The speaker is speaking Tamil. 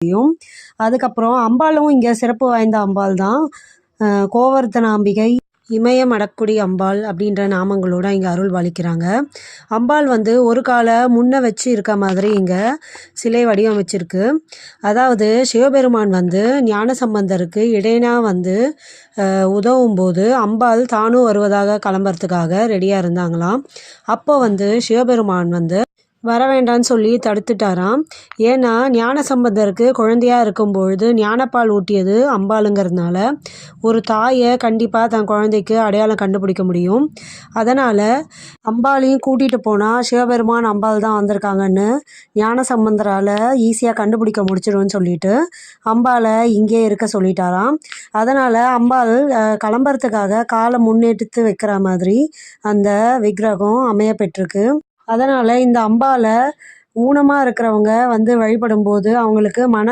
முடியும். அதுக்கப்புறம் அம்பாளும் இங்கே சிறப்பு வாய்ந்த அம்பாள் தான். கோவர்த்தனாம்பிகை இமயம் அடக்குடி அம்பாள் அப்படின்ற நாமங்களோட இங்கே அருள் பாலிக்கிறாங்க. அம்பாள் வந்து ஒரு காலை முன்ன வச்சு இருக்க மாதிரி இங்கே சிலை வடிவமைச்சிருக்கு. அதாவது சிவபெருமான் வந்து ஞான சம்பந்தருக்கு இடையனா வந்து உதவும் போது அம்பாள் தானும் வருவதாக கிளம்புறதுக்காக ரெடியாக இருந்தாங்களாம். அப்போ வந்து சிவபெருமான் வந்து வர வேண்டான்னு சொல்லி தடுத்துட்டாராம். ஏன்னா ஞான சம்பந்தருக்கு குழந்தையாக இருக்கும் பொழுது ஞானப்பால் ஊட்டியது அம்பாளுங்கிறதுனால ஒரு தாயை கண்டிப்பாக தன் குழந்தைக்கு அடையாளம் கண்டுபிடிக்க முடியும். அதனால் அம்பாளையும் கூட்டிகிட்டு போனால் சிவபெருமான் அம்பாள் தான் வந்திருக்காங்கன்னு ஞான சம்பந்தரால் ஈஸியாக கண்டுபிடிக்க முடிச்சிடும்னு சொல்லிட்டு அம்பாளை இங்கே இருக்க சொல்லிட்டாராம். அதனால் அம்பாள் கிளம்புறதுக்காக காலை முன்னெடுத்து வைக்கிற மாதிரி அந்த விக்கிரகம் அமைய பெற்றிருக்கு அதனால் இந்த அம்பாவை ஊனமாக இருக்கிறவங்க வந்து வழிபடும்போது அவங்களுக்கு மன